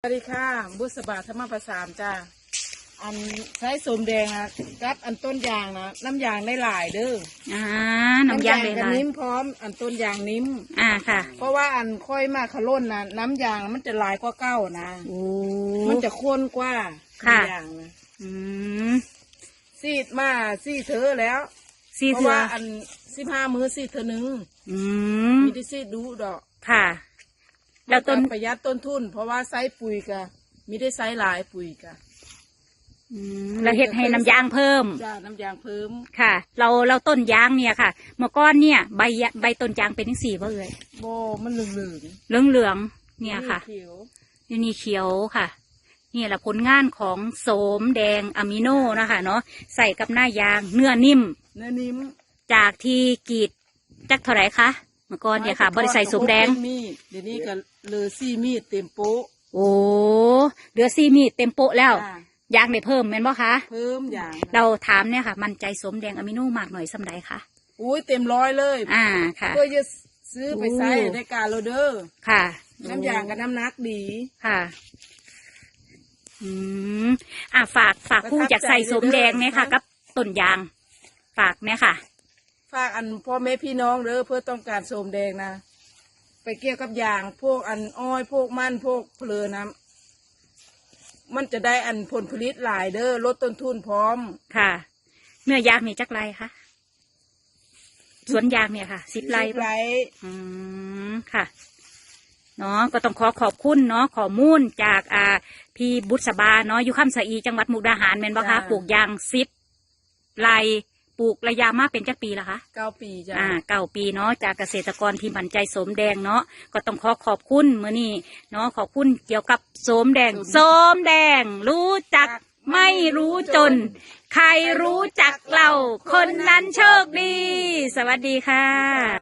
สวัสดีค่ะ บุษบาธรรมประสามจ้าอันใช้สมแดงนะกับอันต้นยางนะน้ำยางได้หลายเด้ออ่าน้ำยางเลยกับล่ะนิ้มพร้อมอันต้นยางนิ้มอ่าค่ะเพราะว่าอันค่อยมาขล้นนะน้ำยางมันจะหลายกว่าเก้านะโอ้ มันจะข้นกว่าค่ะ น้ำยางนะอืมซีดมาซีดเธอแล้วสี่เพราะเถื่อว่าอันสิบห้ามือซีดเธอหนึ่งอืมมีที่ซีดดูดอกค่ะ แล้วต้น ประหยัดต้นทุน เพราะว่าไซส์ปุ๋ยกะมีได้ไซส์หลายปุ๋ยกะอืมเราเห็ดให้น้ำยางเพิ่ม จ้าน้ำยางเพิ่มค่ะ เราเราต้นยางเนี่ยค่ะ เมื่อก่อนเนี่ย ใบยะใบต้นยางเป็นทั้งสี่เพื่อเลยโบมันเหลืองเหลืองเหลืองๆเนี่ยค่ะ เขียวนี่นี่เขียวค่ะ นี่แหละผลงานของโสมแดงอะมิโนนะคะ เนาะใส่กับหน้ายางเนื้อนิ่มเนื้อนิ่มจากที่กรีดจักเท่าไหร่คะเมื่อก่อนเนี่ยค่ะบริใส่โสมแดงเป็นมีด เดี๋ยวนี้ก็เหลือซี่มีดเต็มโป๊ะโอ้เหลือซี่มีดเต็มโปะแล้ว จ้ะยางได้เพิ่มแม่นบ่คะเพิ่มอย่างเราถามเนี่ยค่ะ มันใจสมแดงอะมิโนมากหน่อยสำใดคะอุ้ยเต็มร้อยเลยอ่าค่ะ เพื่อจะซื้อไปใส่โอ้ในการโรเดอร์ค่ะน้ำยางกับน้ำหนักดีค่ะ อืมอ่าฝากฝากผู้จากใส่สมแดงเนี่ยค่ะ กับต้นยาง ฝากเนี่ยค่ะ ฝากอันพ่อแม่พี่น้องเด้อเพื่อต้องการโสมแดงนะ ไปเกี่ยวกับยาง พวกอันอ้อยพวกมันพวกเพลือนะมันจะได้อันผลผลิตหลายเด้อลดต้นทุนพร้อมค่ะ เนื้อยางมีจักไรคะสวนยางเนี่ยค่ะสิบไรสิบปะไรอืมค่ะเนาะก็ต้องขอขอบคุณเนาะข้อมูลจากอ่าพี่บุษบาเนาะอยู่ข้ามสะอีจังหวัดมุกดาหารแม่นบ่คะปลูกยางซิปไร ปลูกระยะมาเป็นจักปีละคะ เก้าปีจ้ะอ่าเก้าปีเนาะจากเกษตรกรที่มั่นใจสมแดงเนาะก็ต้องขอขอบคุณมื้อนี้เนาะขอบคุณเกี่ยวกับสมแดงสมแดง รู้จักไม่รู้จน ใครรู้จักเรา คนนั้นโชคดี สวัสดีค่ะ